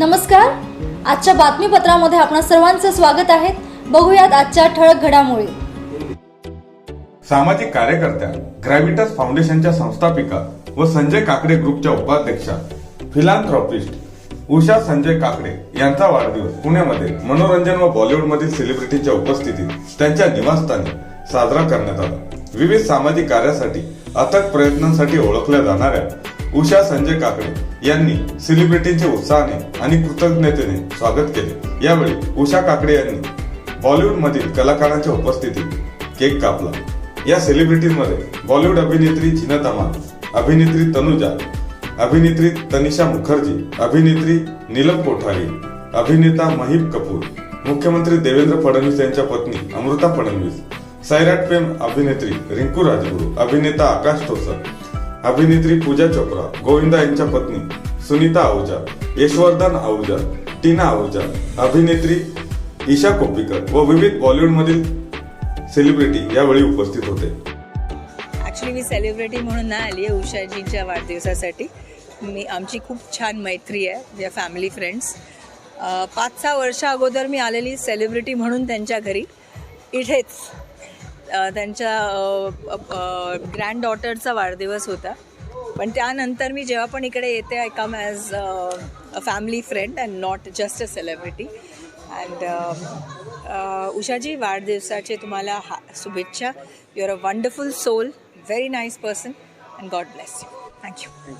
नमस्कार. आजच्या बातमीपत्रामध्ये आपण सर्वांचं स्वागत आहे. बघूयात आजच्या ठळक घडामोडी. सामाजिक कार्यकर्त्या ग्रॅव्हिटस फाउंडेशनच्या संस्थापिका व संजय काकडे ग्रुपच्या उपाध्यक्षा फिलांथ्रॉपिस्ट उषा संजय काकडे यांचा वाढदिवस पुण्यामध्ये मनोरंजन व बॉलिवूडमधील सेलिब्रिटीच्या उपस्थितीत त्यांच्या निवासस्थानी साजरा करण्यात आला. विविध सामाजिक कार्यासाठी अथक प्रयत्नांसाठी ओळखल्या जाणाऱ्या उषा संजय काकडे यांनी सेलिब्रिटींचे उत्साहाने आणि कृतज्ञतेने स्वागत केले. यावेळी उषा काकडे यांनी बॉलिवूड मधील कलाकारांच्या उपस्थितीत केक कापला. या सेलिब्रिटीमध्ये बॉलिवूड अभिनेत्री झीनत अमान अभिनेत्री तनुजा अभिनेत्री तनिषा मुखर्जी अभिनेत्री नीलम कोठारी अभिनेता महिब कपूर मुख्यमंत्री देवेंद्र फडणवीस यांच्या पत्नी अमृता फडणवीस सैराट प्रेम अभिनेत्री रिंकू राजगुरू अभिनेता आकाश ठोसर अभिनेत्री पूजा चोप्रा गोविंदा यांच्या पत्नी सुनीता आहुजा यशवर्धन आहुजा टीना आहुजा अभिनेत्री ईशा कोपीकर व विविध बॉलिवूडमधील सेलिब्रिटी यावेळी उपस्थित होते. ॲक्च्युली मी सेलिब्रिटी म्हणून नाही आली आहे उषाजींच्या वाढदिवसासाठी. मी आमची खूप छान मैत्री आहे वी आर फॅमिली फ्रेंड्स पाच सहा वर्षा अगोदर मी आलेली सेलिब्रिटी म्हणून त्यांच्या घरी. इथेच त्यांच्या ग्रँड डॉटरचा वाढदिवस होता. पण त्यानंतर मी जेव्हा पण इकडे येते I come as a family friend and not just a celebrity and Ushaji वाढदिवसाचे तुम्हाला हा शुभेच्छा. You are a wonderful soul very nice person and God bless you thank you